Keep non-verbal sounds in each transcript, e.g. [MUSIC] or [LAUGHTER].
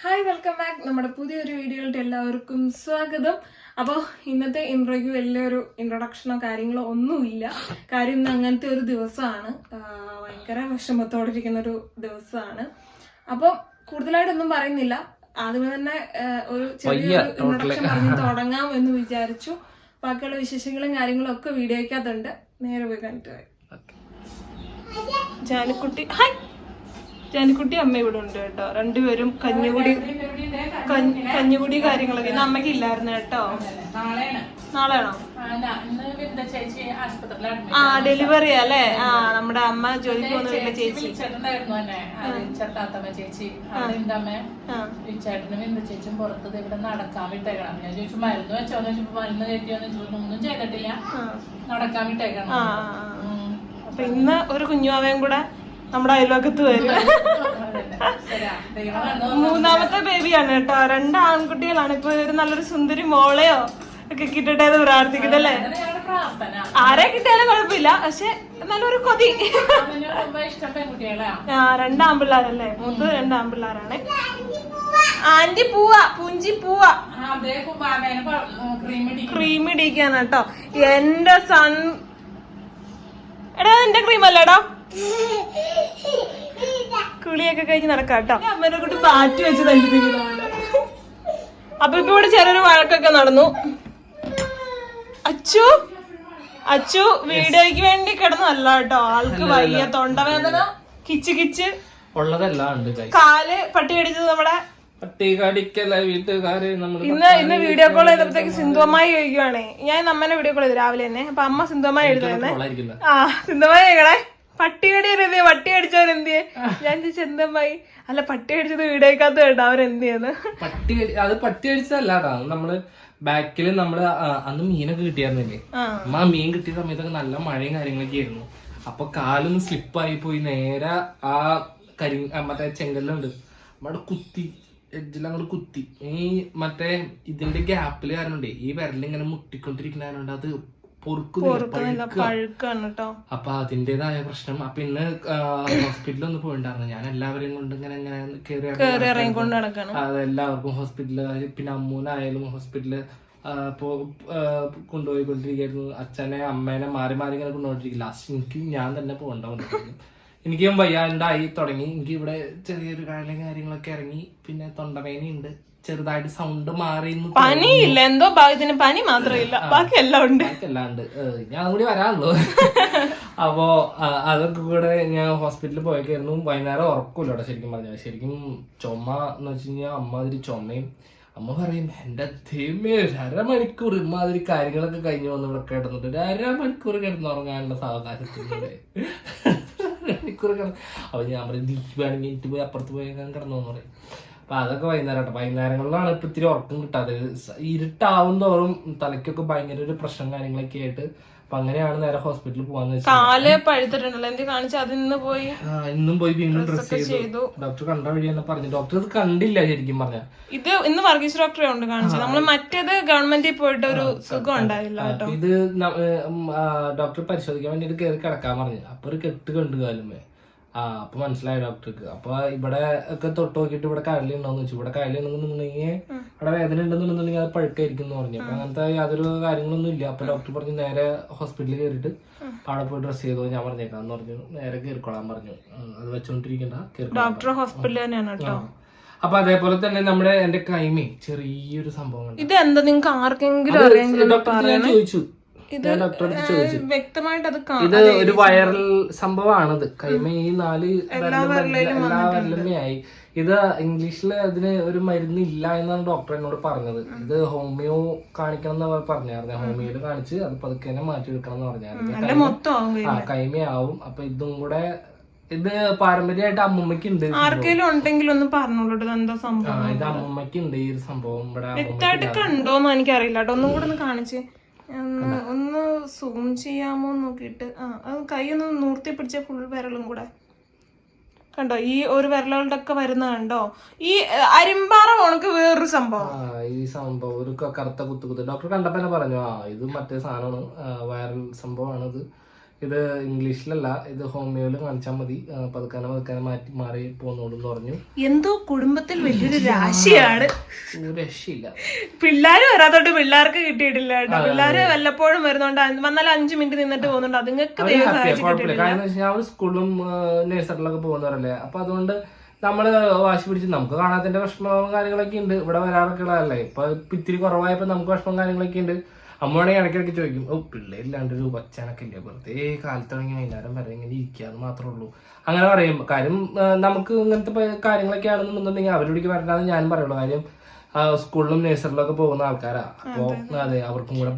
Hi welcome back നമ്മുടെ പുതിയൊരു വീഡിയോയിലോട്ട് എല്ലാവർക്കും സ്വാഗതം. അപ്പോൾ ഇന്നത്തെ ഇൻട്രോയ്ക്ക് വലിയൊരു ഇൻട്രൊഡക്ഷനോ കാര്യങ്ങളോ ഒന്നുമില്ല. കാര്യം ഇന്ന് അങ്ങനത്തെ ഒരു ദിവസമാണ്. ഭയങ്കര വിഷമത്തോടെ ഇരിക്കുന്ന ഒരു ദിവസമാണ്. അപ്പോൾ കൂടുതലായിട്ടൊന്നും പറയുന്നില്ല. ആദ്യമേ തന്നെ ഒരു ചെറിയൊരു ഇൻട്രൊഡക്ഷൻ പറഞ്ഞ് തുടങ്ങാം എന്ന് വിചാരിച്ചു. ബാക്കിയുള്ള വിശേഷങ്ങളും കാര്യങ്ങളും ഒക്കെ വീഡിയോയ്ക്കകത്തുണ്ട്. നേരെ പോയി കണ്ടിട്ട് ജാലിക്കുട്ടി. ഹായ് ജാനിക്കുട്ടി അമ്മ ഇവിടെ ഉണ്ട് കേട്ടോ. രണ്ടുപേരും കഞ്ഞികുടി കഞ്ഞി- കഞ്ഞികുടി കാര്യങ്ങളൊക്കെ. ഇന്ന് അമ്മയ്ക്ക് ഇല്ലായിരുന്നു കേട്ടോ. നാളെയാണ്. ആ, ഡെലിവറി അല്ലേ? ആ നമ്മുടെ അമ്മ ജോലിക്ക് പോകുന്ന ചേച്ചി ചേച്ചി. വിളിച്ചിട്ടുണ്ടായിരുന്നു എന്നെ. ചെറുത്താത്തമ്മ ചേച്ചി. അതിന്റെ ആ. വിളിച്ചേട്ടനും വിന്ദ ചേച്ചിയും പുറത്ത് ദേ ഇവിടെ നടക്കാൻ വിട്ടേക്കണം. ഞാൻ ചോദിച്ചു മരുന്ന് വെച്ചോന്ന് ചോദിച്ചപ്പോ മരുന്ന് കയറ്റിയോന്ന് ചോദിച്ചു. ഒന്നും ചെയ്തിട്ടില്ല. നടക്കാൻ വിട്ടേക്കണം. അപ്പൊ ഇന്ന് ഒരു കുഞ്ഞുമാവയും കൂടെ നമ്മുടെ അയൽവക്കത്ത് വരും. മൂന്നാമത്തെ ബേബിയാണ് കേട്ടോ. രണ്ട് ആൺകുട്ടികളാണ്. ഇപ്പൊ ഒരു നല്ലൊരു സുന്ദരി മോളെയോ ഒക്കെ കിട്ടട്ടെ എന്ന് പ്രാർത്ഥിക്കട്ടെ ആരെ കിട്ടിയാലും കുഴപ്പമില്ല. പക്ഷെ നല്ലൊരു കൊതി. ആ രണ്ട് ആമ്പിള്ളാരല്ലേ മൂത്ത് രണ്ട് ആമ്പിള്ളാരാണ് ആന്റി പൂവ. പുഞ്ചി പൂവ. ക്രീം ഇടിക്കാണ് കേട്ടോ. എന്റെ സൺ എടാ എന്റെ ക്രീം അല്ലേടാ കുളിയൊക്കെ കഴിഞ്ഞ് നടക്കാം കേട്ടോ. അമ്മേനെ കൊണ്ട് പാറ്റ് വെച്ച് തല്ലിപ്പിക്കുന്നതാണ്. അപ്പൊ ഇപ്പൊ ഇവിടെ ചെറിയൊരു വഴക്കൊക്കെ നടന്നു. അച്ചു? അച്ചു വീഡിയോയ്ക്ക് വേണ്ടി കിടന്നല്ല കേട്ടോ. ആൾക്ക് വയ്യ തൊണ്ടവേദന കിച്ച് കിച്ച്. കാൽ പട്ടി കടിച്ചത് നമ്മുടെ ഇന്ന് ഇന്ന് വീഡിയോ കോൾ ചെയ്തപ്പോഴത്തേക്ക് സിന്ധുവമായി ചോദിക്കുവാണേ. ഞാൻ അമ്മനെ വീഡിയോ കോൾ ചെയ്തു രാവിലെ തന്നെ. അപ്പൊ അമ്മ സിന്ധുവമായി എഴുതുന്നേ ആ സിന്ധുവമായി കേക്കണേ പട്ടി കടിയവരെന്തിയെ പട്ടി അടിച്ചവൻ എന്ത് ഞാൻ ചോദിച്ചു എന്തമ്മായി? അല്ല പട്ടി അടിച്ചത് വീടേക്കാത്ത കേട്ടോ. അവരെന്ത് പട്ടി അത് പട്ടി അടിച്ചതല്ല കേട്ടോ അത് നമ്മൾ ബാക്കിൽ നമ്മൾ അന്ന് മീനൊക്കെ കിട്ടിയായിരുന്നില്ലേ? ആ. മീൻ കിട്ടിയ സമയത്തൊക്കെ നല്ല മഴയും കാര്യങ്ങളൊക്കെ ആയിരുന്നു. അപ്പൊ കാലൊന്ന് സ്ലിപ്പായി പോയി നേരെ ആ കരി മറ്റേ ചെങ്കല്ലുണ്ട്. അവിടെ കുത്തി എഡ്ജിലങ്ങോട്ട് കുത്തി. ഈ മറ്റേ ഇതിന്റെ ഗ്യാപ്പിൽ കാരണമുണ്ടേ ഈ വിരലിങ്ങനെ മുട്ടിക്കൊണ്ടിരിക്കുന്ന അത് പൊറുക്കുന്നില്ല നല്ല പഴുക്കുക. പഴുക്കാണ് കേട്ടോ അപ്പൊ അതിന്റേതായ പ്രശ്നം. അപ്പൊ ഇന്ന് ഹോസ്പിറ്റലിൽ ഒന്ന് പോയിണ്ടായിരുന്നു. ഞാൻ എല്ലാവരെയും കൊണ്ട് ഇങ്ങനെ ഇങ്ങനെ കയറി കേറി ഇറങ്ങിക്കൊണ്ട് നടക്കാണ് അത് എല്ലാവർക്കും ഹോസ്പിറ്റലിൽ പിന്നെ അമ്മൂനായാലും ആ, കൊണ്ടുപോയിക്കൊണ്ടിരിക്കുന്നു അച്ഛനെ അമ്മേനെ മാറി മാറി ഇങ്ങനെ കൊണ്ടുപോയിട്ടിരിക്കും. ലാസ്റ്റ് എനിക്ക് ഞാൻ തന്നെ പോകണ്ട എനിക്ക് എനിക്കും വയ്യാണ്ടായി തുടങ്ങി. എനിക്ക് ഇവിടെ ചെറിയൊരു കാര്യം കാര്യങ്ങളൊക്കെ ഇറങ്ങി. പിന്നെ തൊണ്ടവേനയുണ്ട് ചെറുതായിട്ട് സൗണ്ട് മാറി പനിയില്ല. എന്തോ ഭാഗ്യത്തിന് പനി മാത്രമില്ല. ബാക്കി എല്ലാം ഉണ്ട്. അല്ലാണ്ട് ഞാൻ കൂടി വരാനുള്ളൂ [LAUGHS] അപ്പോ അതൊക്കെ കൂടെ ഞാൻ ഹോസ്പിറ്റലിൽ പോയേക്കായിരുന്നു. വൈകുന്നേരം ഉറക്കൂല ശരിക്കും പറഞ്ഞാൽ ശരിക്കും ചുമ എന്ന് വെച്ച് കഴിഞ്ഞാൽ അമ്മാതിരി ചുമയും അമ്മ പറയും എന്റെ ദൈവമേ ഒരു അരമണിക്കൂർ ഇമാതിരി കാര്യങ്ങളൊക്കെ കഴിഞ്ഞു വന്ന് ഇവിടെ കിടന്നിട്ട് ഒരു അരമണിക്കൂർ കിടന്നുറങ്ങാനുള്ള സാവകാശത്തിലൂടെ. [LAUGHS] മണിക്കൂർ കിടന്ന്. അപ്പൊ ഞാൻ പറയും നീ വേണമെങ്കിൽ എനിക്ക് പോയി അപ്പുറത്ത് പോയി കിടന്നു പറയും. അപ്പൊ അതൊക്കെ വൈകുന്നേരം കേട്ടോ വൈകുന്നേരങ്ങളിലാണ് ഇപ്പൊ ഇത്തിരി ഉറക്കം കിട്ടാതെ ഇരുട്ടാവും തോറും തലയ്ക്കൊക്കെ ഭയങ്കര ഒരു പ്രശ്നം കാര്യങ്ങളൊക്കെ ആയിട്ട്. അപ്പൊ അങ്ങനെയാണ് നേരെ ഹോസ്പിറ്റലിൽ പോവാന്ന് വെച്ചാൽ കാൽ പഴുത്തിട്ടുണ്ടല്ലോ. എന്ത് കാണിച്ചു അത് ഇന്ന് പോയി? ഇന്നും പോയി വീണ്ടും ഡ്രസ് ചെയ്തു. ഡോക്ടർ കണ്ട വഴി തന്നെ പറഞ്ഞു. ഡോക്ടർ ഇത് കണ്ടില്ല ശരിക്കും പറഞ്ഞ. ഇത് ഇന്ന് വർഗീസ് ഡോക്ടറെ ഉണ്ട് കാണിച്ചത്. നമ്മൾ മറ്റേത് ഗവൺമെന്റിൽ പോയിട്ട് ഒരു സുഖം ഉണ്ടായില്ല കേട്ടോ. ഇത് ഡോക്ടർ പരിശോധിക്കാൻ വേണ്ടിട്ട് കയറി കിടക്കാൻ പറഞ്ഞു. അപ്പൊ ഒരു കെട്ട് കണ്ടു കാലുമേ ആ അപ്പൊ മനസ്സിലായി ഡോക്ടർക്ക്. അപ്പൊ ഇവിടെ ഒക്കെ തൊട്ട് നോക്കിയിട്ട് ഇവിടെ കരളി ഉണ്ടോന്ന് വെച്ചു ഇവിടെ കരളി ഉണ്ടെന്നുണ്ടെങ്കിൽ അവിടെ വേദന ഉണ്ടെന്നുണ്ടെന്നുണ്ടെങ്കിൽ അത് പഴുക്കായിരിക്കും എന്ന് പറഞ്ഞു. അപ്പൊ അങ്ങനത്തെ യാതൊരു കാര്യങ്ങളൊന്നും ഇല്ല. അപ്പൊ ഡോക്ടർ പറഞ്ഞു നേരെ ഹോസ്പിറ്റലിൽ കയറിയിട്ട് അവിടെ പോയി ഡ്രസ് ചെയ്തോ ഞാൻ പറഞ്ഞേക്കാന്ന് പറഞ്ഞു. നേരെ കയറിക്കോളാൻ പറഞ്ഞു. അത് വെച്ചോണ്ടിരിക്കണ്ട. ഡോക്ടർ ഹോസ്പിറ്റലിൽ തന്നെയാണ് കേട്ടോ. അപ്പൊ അതേപോലെ തന്നെ നമ്മുടെ എന്റെ കൈമേ ചെറിയൊരു സംഭവം ഇത് എന്താ നിങ്ങൾക്ക് ആർക്കെങ്കിലും ചോദിച്ചു. ചോദിച്ചു. വ്യക്തമായിട്ട് അത് ഇത് ഒരു വൈറൽ സംഭവമാണത്. കൈമ ഈ നാല് എല്ലാ ആയി ഇത് ഇംഗ്ലീഷിൽ അതിന് ഒരു മരുന്ന് ഇല്ല എന്നാണ് ഡോക്ടർ എന്നോട് പറഞ്ഞത്. ഇത് ഹോമിയോ കാണിക്കണം എന്ന് പറഞ്ഞായിരുന്നു. ഹോമിയോയിൽ കാണിച്ച് അത് പതുക്കെ തന്നെ മാറ്റി എടുക്കണം എന്ന് പറഞ്ഞായിരുന്നു. ആ കൈമയാവും. അപ്പൊ ഇതും കൂടെ ഇത് പാരമ്പര്യമായിട്ട് അമ്മൂമ്മയ്ക്ക് ഉണ്ട് ആർക്കെങ്കിലും ഉണ്ടെങ്കിൽ ഒന്ന് പറഞ്ഞോളൂ ഇത് എന്താ സംഭവം? ഇത് അമ്മൂമ്മയ്ക്ക് ഉണ്ട് ഈ ഒരു സംഭവം. ഇവിടെ വ്യക്തമായിട്ട് കണ്ടോന്ന് എനിക്കറിയില്ല കേട്ടോ. ഒന്നും കൂടെ ഒന്ന് കാണിച്ച്. ഒന്ന് സൂം ചെയ്യാമോ നോക്കിയിട്ട്. ആ അത് കൈ ഒന്ന് നൂർത്തി പിടിച്ച ഫുൾ വിരലും കൂടെ. കണ്ടോ? ഈ ഒരു വിരലുകളുടെ ഒക്കെ വരുന്ന കണ്ടോ? ഈ അരിമ്പാറ ഉണക്ക് വേറൊരു സംഭവം. ഈ സംഭവം. ഒരു കറുത്ത കുത്തു കുത്തു. ഡോക്ടർ കണ്ടപ്പോ തന്നെ പറഞ്ഞു ആ ഇത് മറ്റേ സാധനമാണ്. വൈറൽ സംഭവമാണ് ഇത് ഇത് ഇംഗ്ലീഷിലല്ല ഇത് ഹോമിയോയിൽ കാണിച്ചാൽ മതി. പതുക്കാനെ പതുക്കാനെ മാറ്റി മാറി പോകുന്നോളൂ പറഞ്ഞു. എന്തോ കുടുംബത്തിൽ വലിയൊരു രാശിയാണ്. രക്ഷയില്ല. പിള്ളേര് വരാത്തോണ്ട് പിള്ളേർക്ക് കിട്ടിയിട്ടില്ല കേട്ടോ. പിള്ളേര് വല്ലപ്പോഴും വരുന്നോണ്ട് വന്നാൽ അഞ്ചു മിനിറ്റ് നിന്നിട്ട് പോകുന്നുണ്ട്. അതുങ്ങൾക്ക് കാരണം വെച്ചാൽ അവർ നഴ്സറിലൊക്കെ പോകുന്നവരല്ലേ. അപ്പൊ അതുകൊണ്ട് നമ്മൾ വാശി പിടിച്ച് നമുക്ക് കാണാത്തതിന്റെ വിഷമവും കാര്യങ്ങളൊക്കെ ഉണ്ട്. ഇവിടെ വരാറൊക്കെ ഉള്ളതല്ലേ ഇപ്പൊ ഇപ്പൊ ഇത്തിരി കുറവായപ്പോ നമുക്ക് വിഷമം കാര്യങ്ങളൊക്കെ ഉണ്ട്. അമ്മയാണെങ്കിൽ ഇടയ്ക്കിടയ്ക്ക് ചോദിക്കും ഓ പിള്ളേരില്ലാണ്ട് ഒരു ഒച്ചാനൊക്കെ ഇല്ല? വെറുതെ കാലത്തിറങ്ങി വൈകുന്നേരം വരെ ഇങ്ങനെ ഇരിക്കാന്ന് മാത്രമേ ഉള്ളൂ. അങ്ങനെ പറയും കാര്യം നമുക്ക് ഇങ്ങനത്തെ കാര്യങ്ങളൊക്കെ ആണെന്നുണ്ടെങ്കിൽ അവരോടേക്ക് വരണ്ടാന്ന് ഞാൻ പറയുള്ളൂ കാര്യം സ്കൂളിലും സ്കൂളിലും ഒക്കെ പോകുന്ന ആൾക്കാരാ. അപ്പൊ അതെ അവർക്കും കൂടെ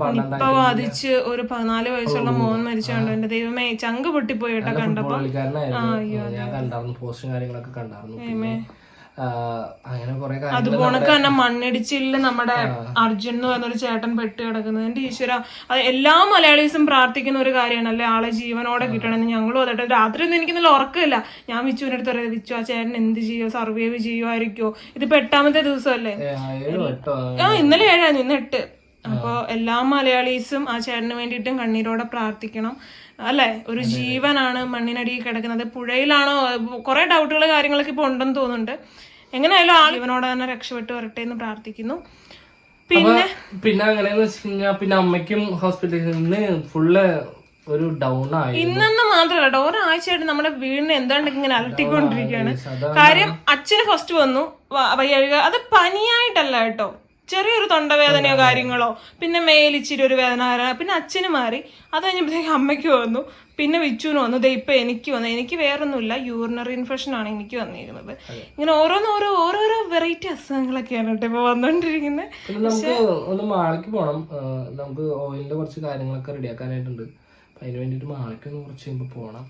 ബാധിച്ച് ഒരു പതിനാല് വയസ്സുള്ള മോൻ മരിച്ചോണ്ട് എന്റെ ദൈവമേ ചങ്ക് പൊട്ടിപ്പോയി കേട്ടോ കണ്ടപ്പോ. കളിക്കാരനായിരുന്നു. ഞാൻ കണ്ടായിരുന്നു പോസ്റ്റും കാര്യങ്ങളൊക്കെ കണ്ടായിരുന്നു. പിന്നെ അങ്ങനെ കുറെ അതുപോണക്ക് തന്നെ മണ്ണിടിച്ചിൽ നമ്മുടെ അർജുൻ എന്ന് പറഞ്ഞൊരു ചേട്ടൻ പെട്ട് കിടക്കുന്നത്. എന്റെ ഈശ്വര അത് എല്ലാ മലയാളീസും പ്രാർത്ഥിക്കുന്ന ഒരു കാര്യമാണ് അല്ലെ ആളെ ജീവനോടെ കിട്ടണമെന്ന് ഞങ്ങളും അതെ രാത്രി ഒന്നും എനിക്ക് നല്ല ഉറക്കമില്ല. ഞാൻ വിച്ചുവിന്റെ അടുത്ത് പറയാം വിച്ചു ആ ചേട്ടൻ എന്ത് ചെയ്യോ? സർവൈവ് ചെയ്യുമായിരിക്കോ ഇതിപ്പോ എട്ടാമത്തെ ദിവസമല്ലേ? ആ ഇന്നലെ ഏഴായിരുന്നു ഇന്ന് എട്ട്. അപ്പൊ എല്ലാ മലയാളീസും ആ ചേട്ടന് വേണ്ടിയിട്ടും കണ്ണീരോടെ പ്രാർത്ഥിക്കണം. അല്ലെ? ഒരു ജീവനാണ് മണ്ണിനടിയിൽ കിടക്കുന്നത്. പുഴയിലാണോ? കുറെ ഡൗട്ടുകൾ കാര്യങ്ങളൊക്കെ ഇപ്പൊ ഉണ്ടെന്ന് തോന്നുന്നുണ്ട്. എങ്ങനെയായാലും ആൾ ഇവനോട് തന്നെ രക്ഷപ്പെട്ട് വരട്ടെ എന്ന് പ്രാർത്ഥിക്കുന്നു. പിന്നെ പിന്നെ അങ്ങനെയെന്ന് വെച്ച് കഴിഞ്ഞാൽ പിന്നെ അമ്മയ്ക്കും ഹോസ്പിറ്റലിൽ നിന്ന് ഫുള്ള് ഒരു ഡൗൺ ആയി ഇന്നെന്ന് മാത്രമല്ല കേട്ടോ. ഒരാഴ്ചയായിട്ട് നമ്മുടെ വീടിന് എന്താണ്ട് ഇങ്ങനെ അലട്ടിക്കൊണ്ടിരിക്കുകയാണ്. കാര്യം അച്ഛന് ഫസ്റ്റ് വന്നു. വയ്യഴുക വയ്യാഴിക. അത് പനിയായിട്ടല്ല കേട്ടോ. ചെറിയൊരു തൊണ്ടവേദനയോ കാര്യങ്ങളോ പിന്നെ മേലിച്ചിരി ഒരു വേദന പിന്നെ അച്ഛന് മാറി. അത് കഴിഞ്ഞപ്പോഴത്തേക്ക് അമ്മയ്ക്ക് വന്നു. പിന്നെ വിച്ചുവിന് വന്നു. ദേ ഇപ്പൊ എനിക്ക് വന്നു. എനിക്ക് വേറൊന്നുമില്ല. യൂറിനറി ഇൻഫെക്ഷൻ ആണ് എനിക്ക് വന്നിരുന്നത്. ഇങ്ങനെ ഓരോന്നോരോ ഓരോരോ വെറൈറ്റി അസുഖങ്ങളൊക്കെയാണ് കേട്ടോ ഇപ്പൊ വന്നോണ്ടിരിക്കുന്നത് നമുക്ക് ഒന്ന് പോണം. നമുക്ക് ഓയിലിന്റെ കുറച്ച് കാര്യങ്ങളൊക്കെ റെഡിയാക്കാനായിട്ടുണ്ട് അപ്പൊ അതിന് വേണ്ടിട്ട് മാളിക്ക് ഒന്ന് കുറച്ച് കഴിയുമ്പോ പോണം.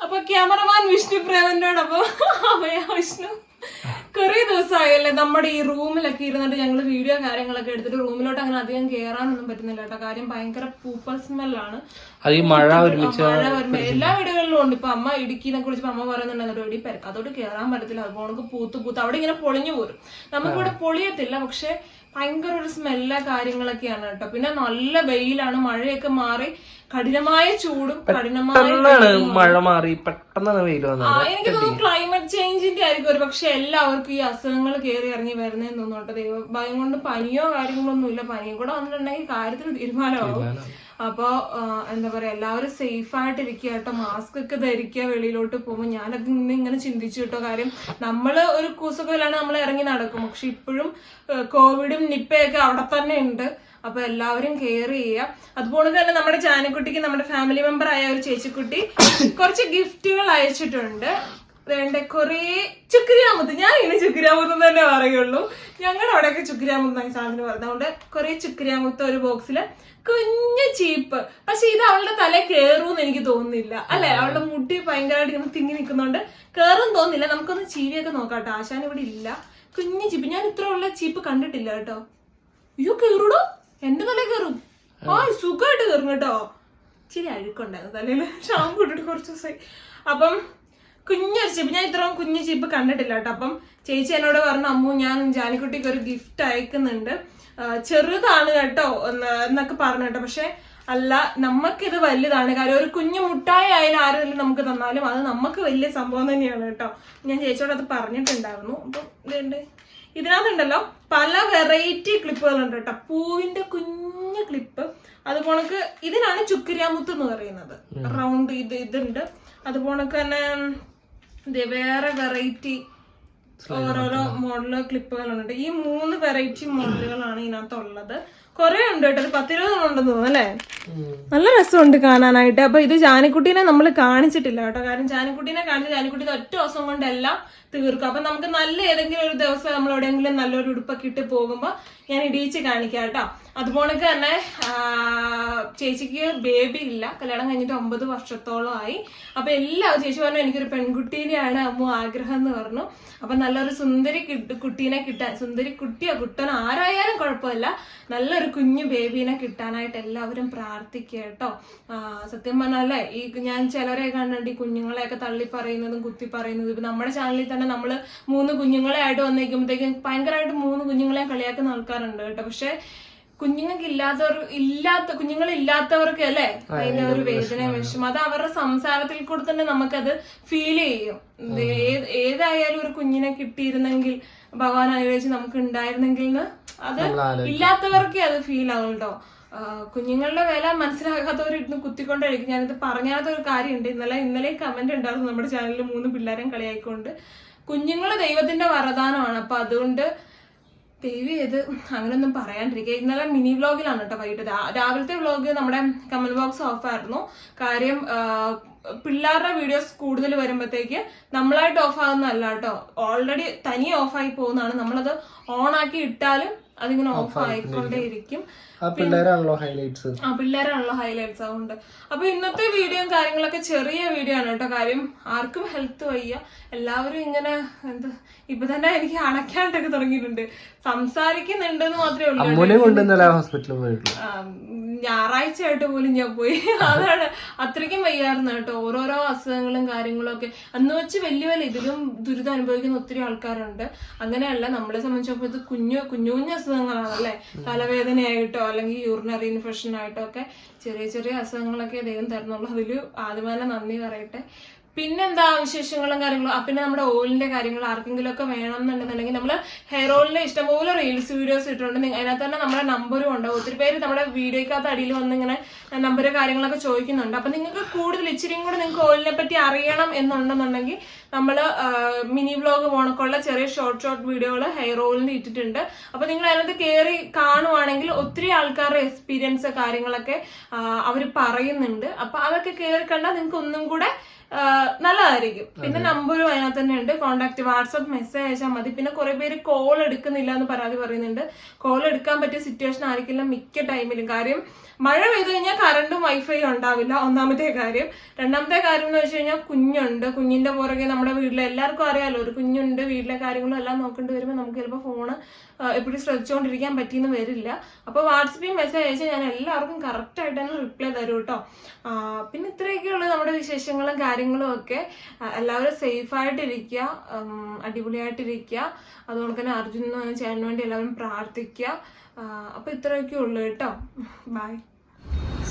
അപ്പൊ ക്യാമറമാൻ വിഷ്ണു പ്രേമനോടൊപ്പം അഭയ വിഷ്ണു. [LAUGHS] കുറെ ദിവസമായല്ലേ നമ്മുടെ ഈ റൂമിലൊക്കെ ഇരുന്നിട്ട് ഞങ്ങൾ വീഡിയോ കാര്യങ്ങളൊക്കെ എടുത്തിട്ട് റൂമിലോട്ട് അങ്ങനെ അധികം കേറാനൊന്നും പറ്റുന്നില്ല കേട്ടോ. കാര്യം ഭയങ്കര പൂപ്പൽ സ്മെല്ലാണ് അത് ഈ മഴ ഒരുമിച്ച് മഴ വരുമ്പോ എല്ലാ വീടുകളിലും ഉണ്ട്. ഇപ്പൊ അമ്മ ഇടുക്കിനെ കുറിച്ച് അമ്മ പറയുന്നുണ്ടായിരുന്നു എടി പെരക്ക് അതോട് കേറാൻ പറ്റത്തില്ല. അതുപോലെ പൂത്ത് പൂത്ത് അവിടെ ഇങ്ങനെ പൊളിഞ്ഞു പോരും. നമുക്കിവിടെ പൊളിയത്തില്ല. പക്ഷെ ഭയങ്കര ഒരു സ്മെല്ല കാര്യങ്ങളൊക്കെയാണ് കേട്ടോ. പിന്നെ നല്ല വെയിലാണ്. മഴയൊക്കെ മാറി കഠിനമായ ചൂടും കഠിനമായ മഴ മാറി പെട്ടെന്നാണ് വെയിൽ വന്നത്. എനിക്ക് തോന്നുന്നു ക്ലൈമറ്റ് ചേഞ്ചിന്റെ ആയിരിക്കും ഒരു പക്ഷെ എല്ലാവർക്കും ഈ അസുഖങ്ങൾ കയറി ഇറങ്ങി വരുന്നതെന്ന് തോന്നുന്നു ദൈവം ഭയം കൊണ്ട് പനിയോ കാര്യങ്ങളോ ഒന്നും ഇല്ല. പനിയും കൂടെ വന്നിട്ടുണ്ടെങ്കിൽ കാര്യത്തിന് തീരുമാനമാവും. അപ്പോ എന്താ പറയാ എല്ലാവരും സേഫ് ആയിട്ട് ഇരിക്കുക കേട്ടോ. മാസ്ക് ഒക്കെ ധരിക്കുക വെളിയിലോട്ട് പോകുമ്പോൾ ഞാനത് ഇന്ന് ഇങ്ങനെ ചിന്തിച്ചു കേട്ടോ. കാര്യം നമ്മൾ ഒരു കൂസുകയിലാണ് നമ്മൾ ഇറങ്ങി നടക്കും. പക്ഷെ ഇപ്പോഴും കോവിഡും നിപ്പയൊക്കെ അവിടെ തന്നെ ഉണ്ട്. അപ്പൊ എല്ലാവരും കെയർ ചെയ്യുക അതുപോലെ തന്നെ നമ്മുടെ ജാനക്കുട്ടിക്ക് നമ്മുടെ ഫാമിലി മെമ്പർ ആയ ഒരു ചേച്ചിക്കുട്ടി കുറച്ച് ഗിഫ്റ്റുകൾ അയച്ചിട്ടുണ്ട്. വേണ്ട കുറേ ചുക്രിയാമുത്ത്. ഞാൻ ഇനി ചുക്രിയാമുത്ത് തന്നെ പറയുള്ളൂ. ഞങ്ങളുടെ അവിടെയൊക്കെ ചുക്രിയാമുത്ത് സാധനം പറഞ്ഞതുകൊണ്ട് കുറേ ചുക്രിയാമുത്ത് ഒരു ബോക്സിൽ കുഞ്ഞു ചീപ്പ്. പക്ഷെ ഇത് അവളുടെ തല കേറൂന്ന് എനിക്ക് തോന്നുന്നില്ല. അല്ലെ? അവളുടെ മുട്ടി ഭയങ്കരമായിട്ട് ഇങ്ങനെ തിങ്ങി നിൽക്കുന്നുണ്ട്. കേറും തോന്നുന്നില്ല. നമുക്കൊന്ന് ചീവിയൊക്കെ നോക്കാട്ടോ. ആശാൻ ഇവിടെ ഇല്ല. കുഞ്ഞു ചീപ്പ്. ഞാൻ ഇത്ര ഉള്ള ചീപ്പ് കണ്ടിട്ടില്ല കേട്ടോ. അയ്യോ കേറൂടോ? എന്റെ തല കയറും ആ. സുഖമായിട്ട് കയറും കേട്ടോ. ഇച്ചിരി അഴുക്കുണ്ടായിരുന്നു തലയിൽ. ഷാമ്പു ഇട്ടിട്ട് കുറച്ച് ദിവസമായി അപ്പം കുഞ്ഞൊരു ചീപ്പ് ഞാൻ ഇത്രയും കുഞ്ഞു ചീപ്പ് കണ്ടിട്ടില്ല കേട്ടോ. അപ്പം ചേച്ചി എന്നോട് പറഞ്ഞു അമ്മു ഞാൻ ജാനിക്കുട്ടിക്ക് ഒരു ഗിഫ്റ്റ് അയക്കുന്നുണ്ട്. ചെറുതാണ് കേട്ടോ എന്നൊക്കെ പറഞ്ഞു കേട്ടോ. പക്ഷെ അല്ല നമുക്കിത് വലുതാണ്. കാര്യം ഒരു കുഞ്ഞു മുട്ടായി ആയാലും ആരെങ്കിലും നമുക്ക് തന്നാലും അത് നമുക്ക് വലിയ സംഭവം തന്നെയാണ് കേട്ടോ. ഞാൻ ചേച്ചിയോട് അത് പറഞ്ഞിട്ടുണ്ടായിരുന്നു. അപ്പം ഇതുണ്ട് ഇതിനകത്തുണ്ടല്ലോ പല വെറൈറ്റി ക്ലിപ്പുകൾ ഉണ്ട് കേട്ടോ. പൂവിന്റെ കുഞ്ഞു ക്ലിപ്പ് അതുപോലെ ഇതിനാണ് ചുക്കരിയാമുത്ത് എന്ന് പറയുന്നത്. റൗണ്ട് ഇത് ഇതുണ്ട്. അതുപോലെ തന്നെ വേറെ വെറൈറ്റി ഓരോരോ മോഡൽ ക്ലിപ്പുകളുണ്ട് ഈ മൂന്ന് വെറൈറ്റി മോഡലുകളാണ് ഇതിനകത്തുള്ളത്. കുറെ ഉണ്ട് കേട്ടോ. ഒരു പത്തിരുപതെണ്ണം ഉണ്ടെന്ന് തോന്നുന്നു അല്ലേ? നല്ല രസമുണ്ട് കാണാനായിട്ട്. അപ്പൊ ഇത് ജാനിക്കുട്ടീനെ നമ്മൾ കാണിച്ചിട്ടില്ല കേട്ടോ. കാരണം ജാനിക്കുട്ടീനെ കാണിച്ച് ജാനിക്കുട്ടി ഒറ്റ ദിവസം കൊണ്ടെല്ലാം തീർക്കും. അപ്പൊ നമുക്ക് നല്ല ഏതെങ്കിലും ഒരു ദിവസം നമ്മൾ എവിടെയെങ്കിലും നല്ലൊരു ഉടുപ്പൊക്കെ ഇട്ട് പോകുമ്പോ ഞാൻ ഇടിയിച്ച് കാണിക്കാം കേട്ടോ. അതുപോലെ തന്നെ ചേച്ചിക്ക് ബേബി ഇല്ല. കല്യാണം കഴിഞ്ഞിട്ട് ഒമ്പത് വർഷത്തോളം ആയി. അപ്പൊ എല്ലാവരും ചേച്ചി പറഞ്ഞു എനിക്കൊരു പെൺകുട്ടീനെയാണ് അമ്മു ആഗ്രഹം എന്ന് പറഞ്ഞു. അപ്പൊ നല്ലൊരു സുന്ദരി കിട്ട- കുട്ടീനെ കിട്ടാൻ സുന്ദരി കുട്ടിയോ കുട്ടനോ ആരായാലും കുഴപ്പമില്ല. നല്ലൊരു കുഞ്ഞു ബേബീനെ കിട്ടാനായിട്ട് എല്ലാവരും പ്രാർത്ഥിക്കുക കേട്ടോ. സത്യം പറഞ്ഞാലേ ഈ ഞാൻ ചിലരെ കണ്ടി ഈ കുഞ്ഞുങ്ങളെയൊക്കെ തള്ളി പറയുന്നതും കുത്തി പറയുന്നതും. ഇപ്പൊ നമ്മുടെ ചാനലിൽ തന്നെ നമ്മൾ മൂന്ന് കുഞ്ഞുങ്ങളെ ആയിട്ട് വന്നേക്കുമ്പോഴത്തേക്കും ഭയങ്കരമായിട്ട് മൂന്ന് കുഞ്ഞുങ്ങളെ കളിയാക്കുന്ന ആൾക്കാരുണ്ട് കേട്ടോ. പക്ഷെ കുഞ്ഞുങ്ങൾക്ക് ഇല്ലാത്തവർ ഇല്ലാത്ത കുഞ്ഞുങ്ങൾ ഇല്ലാത്തവർക്ക് അല്ലേ അതിന്റെ ഒരു വേദന വിഷമം. അത് അവരുടെ സംസാരത്തിൽ കൂടെ തന്നെ നമുക്കത് ഫീൽ ചെയ്യും. ഏതായാലും ഒരു കുഞ്ഞിനെ കിട്ടിയിരുന്നെങ്കിൽ ഭഗവാൻ അനുഗ്രഹിച്ച് നമുക്ക് ഉണ്ടായിരുന്നെങ്കിൽ എന്ന് അത് ഇല്ലാത്തവർക്കേ അത് ഫീൽ ആവുള്ളൂ കുഞ്ഞുങ്ങളുടെ വില മനസ്സിലാകാത്തവരിന്ന് കുത്തിക്കൊണ്ടായിരിക്കും. കുത്തിക്കൊണ്ടിരിക്കും ഞാനിത് പറഞ്ഞാത്ത ഒരു കാര്യമുണ്ട്. ഇന്നലെ ഇന്നലെ കമന്റ് ഉണ്ടായിരുന്നു നമ്മുടെ ചാനലിൽ മൂന്ന് പിള്ളേരും കളിയായിക്കൊണ്ട്. കുഞ്ഞുങ്ങൾ ദൈവത്തിന്റെ വരദാനമാണ്. അപ്പൊ അതുകൊണ്ട് ദൈവം ഇത് അങ്ങനൊന്നും പറയാണ്ടിരിക്കുക. ഇന്നലെ മിനി വ്ലോഗിലാണ് കേട്ടോ വൈകിട്ട്. രാവിലത്തെ വ്ലോഗ് നമ്മുടെ കമന്റ് ബോക്സ് ഓഫായിരുന്നു കാര്യം പിള്ളേരുടെ വീഡിയോസ് കൂടുതൽ വരുമ്പോഴത്തേക്ക് നമ്മളായിട്ട് ഓഫ് ആകുന്നതല്ല കേട്ടോ ഓൾറെഡി തനിയെ ഓഫായി ആയി പോകുന്നതാണ്. നമ്മളത് ഓൺ ആക്കി ഇട്ടാലും അതിങ്ങനെ ഓഫ് ആയിക്കൊണ്ടേയിരിക്കും. ആ പിള്ളേരാണല്ലോ ഹൈലൈറ്റ്സ് ആ പിള്ളേരാണല്ലോ ഹൈലൈറ്റ്സ് അതുകൊണ്ട്. അപ്പൊ ഇന്നത്തെ വീഡിയോയും കാര്യങ്ങളൊക്കെ ചെറിയ വീഡിയോ ആണ് കേട്ടോ. കാര്യം ആർക്കും ഹെൽത്ത് വയ്യ. എല്ലാവരും ഇങ്ങനെ എന്ത് ഇപ്പൊ തന്നെ എനിക്ക് അണക്കാണ്ടൊക്കെ തുടങ്ങിയിട്ടുണ്ട്. സംസാരിക്കുന്നുണ്ട് എന്ന് മാത്രമേ ഉള്ളൂ. ഹോസ്പിറ്റലിൽ പോയിട്ടുള്ളൂ? ഞായറാഴ്ച ആയിട്ട് പോലും ഞാൻ പോയി. [LAUGHS] അതാണ് അത്രയ്ക്കും വയ്യായിരുന്നു കേട്ടോ. ഓരോരോ അസുഖങ്ങളും കാര്യങ്ങളും ഒക്കെ. അന്ന് വെച്ച് വലിയ വലിയ ഇതിലും ദുരിതം അനുഭവിക്കുന്ന ഒത്തിരി ആൾക്കാരുണ്ട്. അങ്ങനെയല്ല നമ്മളെ സംബന്ധിച്ചപ്പോൾ ഇത് കുഞ്ഞു കുഞ്ഞു കുഞ്ഞു അസുഖങ്ങളാണല്ലേ? തലവേദനയായിട്ടോ അല്ലെങ്കിൽ യൂറിനറി ഇൻഫെക്ഷൻ ആയിട്ടോ ഒക്കെ ചെറിയ ചെറിയ അസുഖങ്ങളൊക്കെ ദൈവം തരുന്നുള്ളൂ. അതിൽ ആദ്യമേ തന്നെ നന്ദി പറയട്ടെ. പിന്നെന്താ വിശേഷങ്ങളും കാര്യങ്ങളും? പിന്നെ നമ്മുടെ ഓയിലിന്റെ കാര്യങ്ങൾ ആർക്കെങ്കിലും ഒക്കെ വേണം എന്നുണ്ടെന്നുണ്ടെങ്കിൽ നമ്മൾ ഹെയർ ഓയിലിന്റെ ഇഷ്ടംപോലെ റീൽസ് വീഡിയോസ് ഇട്ടിട്ടുണ്ട്. അതിനകത്ത് തന്നെ നമ്മുടെ നമ്പറും ഉണ്ടാവും. ഒത്തിരി പേര് നമ്മുടെ വീഡിയോക്കകത്ത് അടിയിൽ വന്ന് ഇങ്ങനെ നമ്പർ കാര്യങ്ങളൊക്കെ ചോദിക്കുന്നുണ്ട്. അപ്പൊ നിങ്ങൾക്ക് കൂടുതൽ ഇച്ചിരിയും കൂടെ നിങ്ങൾക്ക് ഓയിലിനെ പറ്റി അറിയണം എന്നുണ്ടെന്നുണ്ടെങ്കിൽ നമ്മൾ മിനി വ്ലോഗ് പോണക്കുള്ള ചെറിയ ഷോർട്ട് ഷോർട്ട് വീഡിയോകൾ ഹെയർ ഓയിലിന് ഇട്ടിട്ടുണ്ട്. അപ്പൊ നിങ്ങൾ അതിനകത്ത് കയറി കാണുവാണെങ്കിൽ ഒത്തിരി ആൾക്കാരുടെ എക്സ്പീരിയൻസ് കാര്യങ്ങളൊക്കെ അവർ പറയുന്നുണ്ട്. അപ്പൊ അതൊക്കെ കയറി കണ്ടാൽ നിങ്ങൾക്ക് ഒന്നും കൂടെ നല്ലതായിരിക്കും. പിന്നെ നമ്പറും അതിനകത്ത് തന്നെ ഉണ്ട്. കോണ്ടാക്ട് വാട്സപ്പ് മെസ്സേജ് അയച്ചാൽ മതി. പിന്നെ കുറെ പേര് കോൾ എടുക്കുന്നില്ല എന്ന് പരാതി പറയുന്നുണ്ട്. കോൾ എടുക്കാൻ പറ്റിയ സിറ്റുവേഷൻ ആയിരിക്കില്ല മിക്ക ടൈമിലും കാര്യം മഴ പെയ്തു കഴിഞ്ഞാൽ കറണ്ടും വൈഫൈ ഉണ്ടാവില്ല. ഒന്നാമത്തെ കാര്യം. രണ്ടാമത്തെ കാര്യം എന്ന് വെച്ച് കഴിഞ്ഞാൽ കുഞ്ഞുണ്ട്. കുഞ്ഞിന്റെ പുറകെ നമ്മുടെ വീട്ടിലെ എല്ലാവർക്കും അറിയാലോ. ഒരു കുഞ്ഞുണ്ട് വീട്ടിലെ കാര്യങ്ങളും എല്ലാം നോക്കേണ്ടി വരുമ്പോൾ നമുക്ക് ചിലപ്പോൾ ഫോണ് എപ്പോഴും ശ്രദ്ധിച്ചുകൊണ്ടിരിക്കാൻ പറ്റിയെന്ന് വരില്ല. അപ്പോൾ വാട്സപ്പിൽ മെസ്സേജ് അയച്ചാൽ ഞാൻ എല്ലാവർക്കും കറക്റ്റ് ആയിട്ട് തന്നെ റിപ്ലൈ തരും കേട്ടോ പിന്നെ ഇത്രയൊക്കെയുള്ളൂ നമ്മുടെ വിശേഷങ്ങളും കാര്യങ്ങളും ഒക്കെ. എല്ലാവരും സേഫ് ആയിട്ടിരിക്കുക ഉം, അടിപൊളിയായിട്ടിരിക്കുക. അതുകൊണ്ട് തന്നെ അർജുൻ ചെയ്യാൻ വേണ്ടി എല്ലാവരും പ്രാർത്ഥിക്കുക. അപ്പോൾ അപ്പൊ ഇത്രയൊക്കെ ഉള്ളൂ കേട്ടോ ബൈ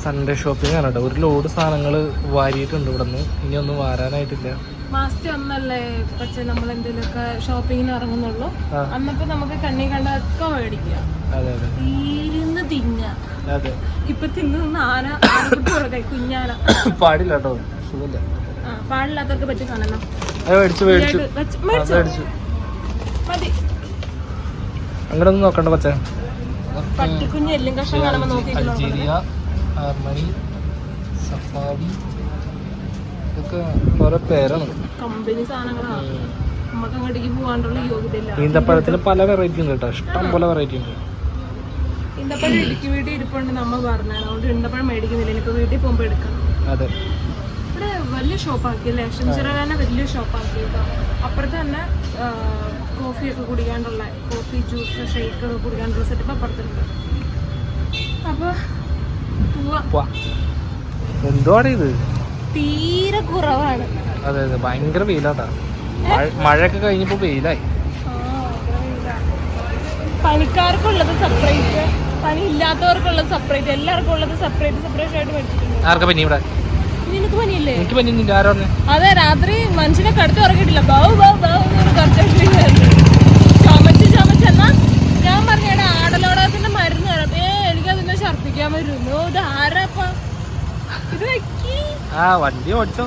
സൺഡേ ഷോപ്പിംഗ് ആണ് കേട്ടോ. ഒരു ലോഡ് സാധനങ്ങൾ വാരിയിട്ടുണ്ട് ഇവിടെ നിന്ന് ഇനി ഒന്നും വാരാനായിട്ടില്ല. മാസത്തെ ഒന്നല്ലേ? പക്ഷെ നമ്മൾ എന്തെങ്കിലുമൊക്കെ ഷോപ്പിങ്ങിന് ഇറങ്ങുന്നുള്ളൂ. അന്നപ്പോ നമുക്ക് കണ്ണി കണ്ടൊക്കെ മേടിക്കാം. ഇരുന്ന് തിന്ന. ഇപ്പൊ തിന്നുന്ന നിന്ന് ആന ആനക്കുട്ടി കുഞ്ഞാന. പാടില്ല കേട്ടോ. സുഖമില്ല. പാടില്ലാത്തവർക്ക് പറ്റിയ സാധനം? മതി. അങ്ങോട്ട് ഒന്നും നോക്കണ്ട പച്ച. പട്ടിക്കുഞ്ഞ് എല്ലും കഷ്ണം കാണുമ്പോ നോക്കി ഹാർമണി ഇതൊക്കെ ഓരോ പേരാണ്. കമ്പനി സാധനങ്ങളാണ് നമുക്ക് അങ്ങോട്ടേക്ക് പോകാണ്ടുള്ള യോഗ്യതയില്ല. ഈന്തപ്പഴത്തിന് പല വെറൈറ്റി ഉണ്ട് കേട്ടോ ഇഷ്ടം പോലെ വെറൈറ്റി ഉണ്ട്. ഇടുക്കി വീട്ടിൽ ഇരിപ്പുണ്ട് നമ്മ അതുകൊണ്ട് ഇന്തപ്പഴം മേടിക്കുന്നില്ല. എനിക്ക് വീട്ടിൽ അതെ. ഇവിടെ വലിയ വലിയ ഷോപ്പാക്കി കേട്ടോ. അപ്പുറത്ത് തന്നെ കോഫി ഒക്കെ കുടിക്കാണ്ടുള്ള കോഫി ജ്യൂസ് ഷേക്ക് ഒക്കെ കുടിക്കാണ്ടുള്ള സെറ്റപ്പ് അപ്പുറത്തുണ്ട്. അപ്പൊ പോവാ വാ എന്തുവാണ് ഇത്? തീരെ കുറവാണ്. അതെ അതെ ഭയങ്കര വെയിലാട്ടാ. മഴ- മഴയൊക്കെ കഴിഞ്ഞപ്പോ വെയിലായി. പണിക്കാർക്കുള്ളത് സെപ്പറേറ്റ് പണി ഇല്ലാത്തവർക്കുള്ളത് സെപ്പറേറ്റ് എല്ലാവർക്കും ഉള്ളത് സെപ്പറേറ്റ് സെപ്പറേറ്റ് ആയിട്ട് മേടിച്ചിട്ടുണ്ട് ആർക്കാ പനി ഇവിടെ? നിനക്ക് പനിയില്ലേ? എനിക്ക് പനിയൊന്നുമില്ല ആരോ അതെ രാത്രി മനുഷ്യനെ കടുത്ത് ഉറങ്ങിട്ടില്ല ബൗ ബൗ ബൗ എന്നൊരു കുറച്ചു ചുമച്ച് ചുമച്ചെന്നാ ഞാൻ പറഞ്ഞ ആടലോടകത്തിന്റെ മരുന്ന് തരാം. ഛർദ്ദിക്കാൻ വരുന്നു. ഇത് ആരാപ്പ ഇത് വെക്കി. ആ വണ്ടി ഓടിച്ചോ.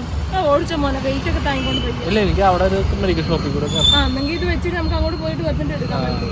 ഓടിച്ച മോനെ. വെയിറ്റ് ഒക്കെ താങ്ങിക്കൊണ്ട് പോയി. ഇല്ല എനിക്ക് അവിടെ ഒരു മെഡിക്കൽ ഷോപ്പിൽ കൂടെ ആ എന്നെങ്കിൽ ഇത് വെച്ചിട്ട് നമുക്ക് അങ്ങോട്ട് പോയിട്ട് വെപ്പിന്റെ എടുക്കാൻ പറ്റും